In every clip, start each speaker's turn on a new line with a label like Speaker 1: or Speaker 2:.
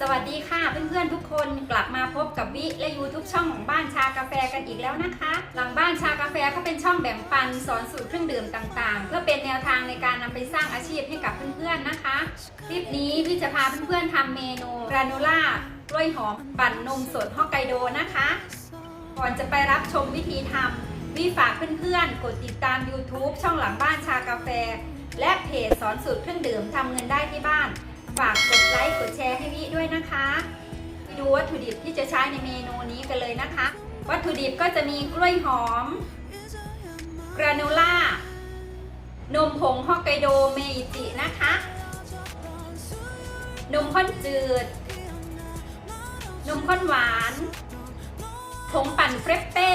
Speaker 1: สวัสดีค่ะเพื่อนๆทุกคนกลับมาพบกับวิและยูทุกช่องของบ้านชากาแฟกันอีกแล้วนะคะ หลังบ้านชากาแฟก็เป็นช่องแบ่งปันสอนสูตรเครื่องดื่มต่างๆ เพื่อเป็นแนวทางในการนำไปสร้างอาชีพให้กับเพื่อนๆนะคะคลิปนี้พี่จะพาเพื่อนๆทำเมนูกราโนล่ากล้วยหอมปั่นนมสดฮอกไกโดนะคะ ก่อนจะไปรับชมวิธีทำวิฝากเพื่อนๆกดติดตาม YouTube ช่องหลังบ้านชากาแฟ และเพจสอนสูตรเครื่องดื่มทำเงินได้ที่บ้าน ฝากกดไลค์กดแชร์ให้วิด้วยนะคะไปดูวัตถุดิบที่จะใช้ในเมนูนี้กันเลยนะคะ วัตถุดิบก็จะมีกล้วยหอม กราโนล่า นมผงฮอกไกโดเมอิจินะคะ นมข้นจืด นมข้นหวานผงปั่นเฟรปเป้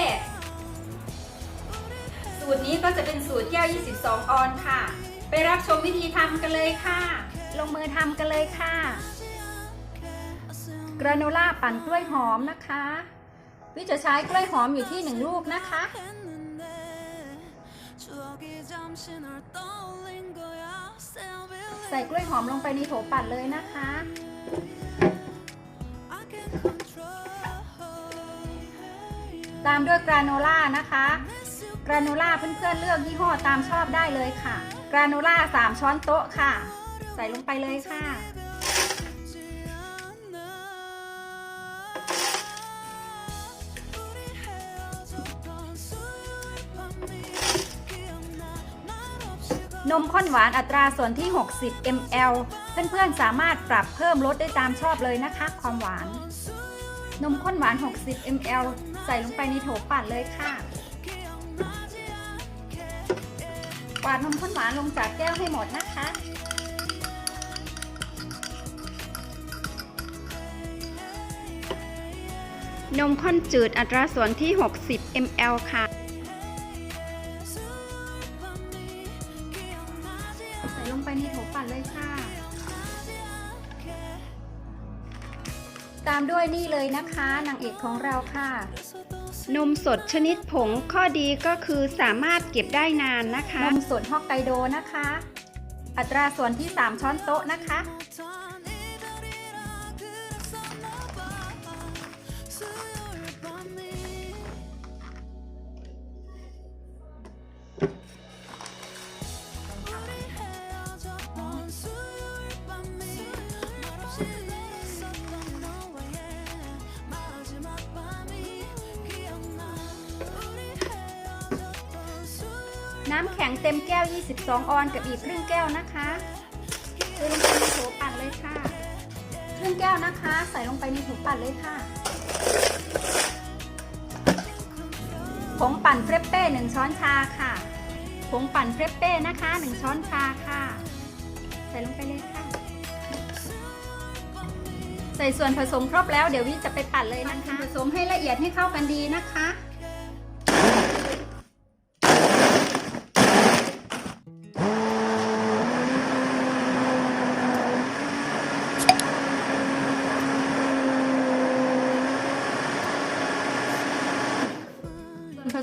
Speaker 1: สูตรนี้ก็จะเป็นสูตรแก้ว 22 ออนค่ะ ไปรับชมวิธีทำกันเลยค่ะ ลงมือทำกันเลยค่ะ กราโนล่าปั่นกล้วยหอมนะคะ วิจะใช้กล้วยหอมอยู่ที่1ลูกนะคะ ใส่กล้วยหอมลงไปในโถปั่นเลยนะคะตามด้วยกราโนล่านะคะ กราโนล่าเพื่อนๆเลือกยี่ห้อตามชอบได้เลยค่ะ กราโนล่า3ช้อนโต๊ะค่ะ ใส่ลงไปเลยค่ะ นมข้นหวานอัตราส่วนที่ 60 ml เพื่อนๆสามารถปรับเพิ่มลดได้ตามชอบเลยนะคะ ความหวาน นมข้นหวาน 60 ml ใส่ลงไปในโถปั่นเลยค่ะกวาดนมข้นหวานลงจากแก้วให้หมดนะคะ นมข้นจืดอัตราส่วนที่ 60 ml ค่ะ ใส่ลงไปในโถปั่นเลยค่ะ ตามด้วยนี่เลยนะคะนางเอกของเราค่ะ นมสดชนิดผงข้อดีก็คือสามารถเก็บได้นานนะคะ นมสดฮอกไกโดนะคะ อัตราส่วนที่ 3 ช้อนโต๊ะนะคะ น้ำแข็งเต็มแก้ว 22 ออนกับอีกครึ่งแก้วนะคะเทลงไปในโถปั่นเลยค่ะ ครึ่งแก้วนะคะ ใส่ลงไปในโถปั่นเลยค่ะผงปั่นเฟรปเป้1ช้อนชาค่ะผงปั่นเฟรปเป้นะคะ1ช้อนชาค่ะ ใส่ลงไปเลยค่ะ ใส่ส่วนผสมครบแล้วเดี๋ยววิจะไปปั่นเลยนะคะผสมให้ละเอียดให้เข้ากันดีนะคะ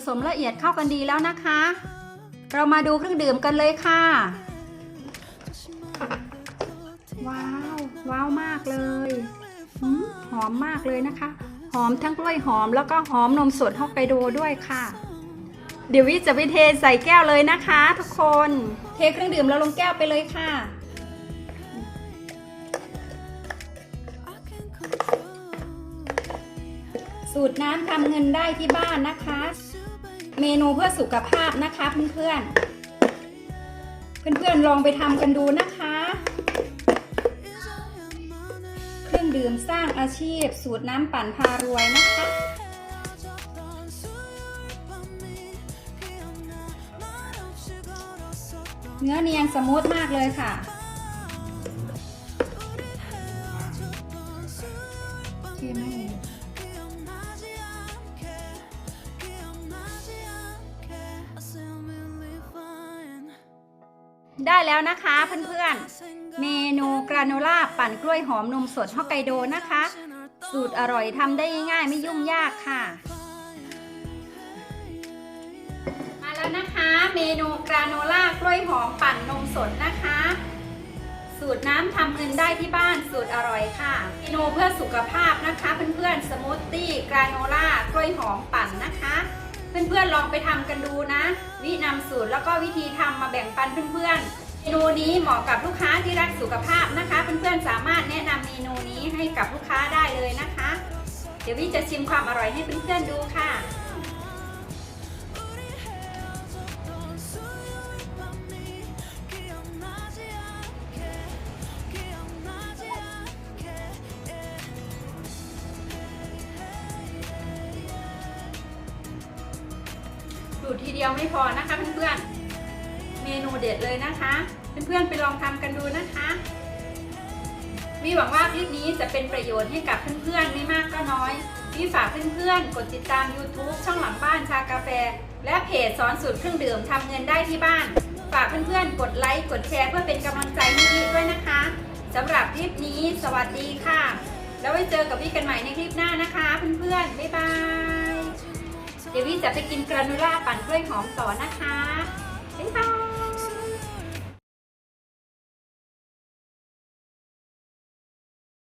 Speaker 1: สมละเอียดเข้ากันดีแล้วนะคะ เรามาดูเครื่องดื่มกันเลยค่ะ ว้าว ว้าวมากเลยหอมมากเลยนะคะ หอมทั้งกล้วยหอมแล้วก็หอมนมสดฮอกไกโดด้วยค่ะ เดี๋ยววิจะไปเทใส่แก้วเลยนะคะ ทุกคน เทเครื่องดื่มแล้วลงแก้วไปเลยค่ะสูตรน้ำทำเงินได้ที่บ้านนะคะ เมนูเพื่อสุขภาพนะคะเพื่อนๆ เพื่อนๆลองไปทำกันดูนะคะ เครื่องดื่มสร้างอาชีพ สูตรน้ำปั่นพารวยนะคะเนื้อเนียนสมูทมากเลยค่ะโอเคไหม ได้แล้วนะคะเพื่อนๆ เมนูกราโนล่าปั่นกล้วยหอมนมสดฮอกไกโดนะคะ สูตรอร่อยทำได้ง่ายไม่ยุ่งยากค่ะ มาแล้วนะคะ เมนูกราโนล่ากล้วยหอมปั่นนมสดนะคะ สูตรน้ำทำเงินได้ที่บ้านสูตรอร่อยค่ะ เมนูเพื่อสุขภาพนะคะ เพื่อนๆ สมูทตี้กราโนล่ากล้วยหอมปั่น เพื่อนๆลองไปทำกันดูนะ วินำสูตรแล้วก็วิธีทำมาแบ่งปันเพื่อนๆ เมนูนี้เหมาะกับลูกค้าที่รักสุขภาพนะคะ เพื่อนๆสามารถแนะนำเมนูนี้ให้กับลูกค้าได้เลยนะคะ เดี๋ยววิจะชิมความอร่อยให้เพื่อนๆดูค่ะ ทีเดียวไม่พอนะคะเพื่อนๆ เมนูเด็ดเลยนะคะ เพื่อนๆไปลองทำกันดูนะคะวิหวังว่าคลิปนี้จะเป็นประโยชน์ให้กับเพื่อนๆไม่มากก็น้อยวิฝากเพื่อนๆ กดติดตาม YouTube ช่องหลังบ้านชากาแฟ และเพจสอนสูตรเครื่องดื่มทำเงินได้ที่บ้าน ฝากเพื่อนๆ กดไลค์ กดแชร์เพื่อเป็นกำลังใจให้วิด้วยนะคะสำหรับคลิปนี้ สวัสดีค่ะ แล้วไว้เจอกับวิกันใหม่ในคลิปหน้านะคะ เพื่อนๆ บ๊ายบาย เดี๋ยววิจะไปกินกรานูล่าปั่นกล้วยหอมต่อนะคะบ๊ายบาย